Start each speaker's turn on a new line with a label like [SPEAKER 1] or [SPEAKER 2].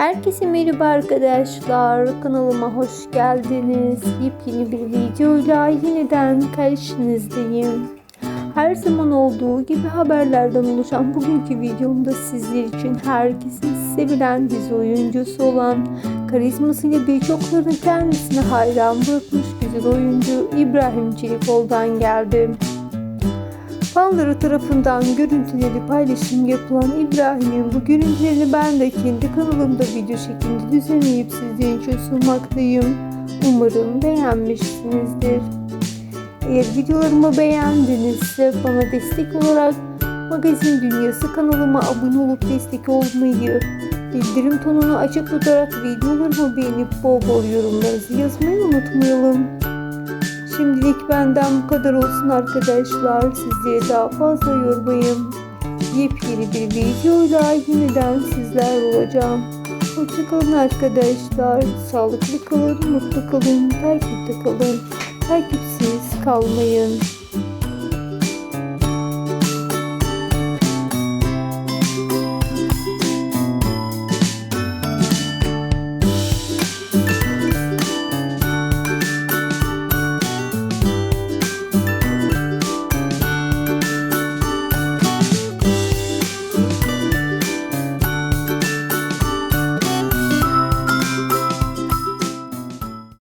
[SPEAKER 1] Herkese merhaba arkadaşlar. Kanalıma hoş geldiniz. Yepyeni bir videoyla yeniden karşınızdayım. Her zaman olduğu gibi haberlerden oluşan bugünkü videomda sizler için herkesin sevilen dizi oyuncusu olan karizmasıyla birçokların kendisine hayran bırakmış güzel oyuncu İbrahim Çelikoğlu'dan geldim. Fanları tarafından görüntüleri paylaşım yapılan İbrahim'in bu görüntülerini ben de kendi kanalımda video şeklinde düzenleyip sizler için sunmaktayım. Umarım beğenmişsinizdir. Eğer videolarımı beğendinizse bana destek olarak Magazin Dünyası kanalıma abone olup destek olmayı, bildirim tonunu açık tutarak videolarımı beğenip bol bol yorumlarınızı yazmayı unutmayalım. Şimdilik benden bu kadar olsun arkadaşlar. Sizleri daha fazla yormayayım. Yepyeni bir videoyla yeniden sizler olacağım. Hoşçakalın arkadaşlar. Sağlıklı kalın, mutlu kalın, takipte kalın. Takipsiz kalmayın.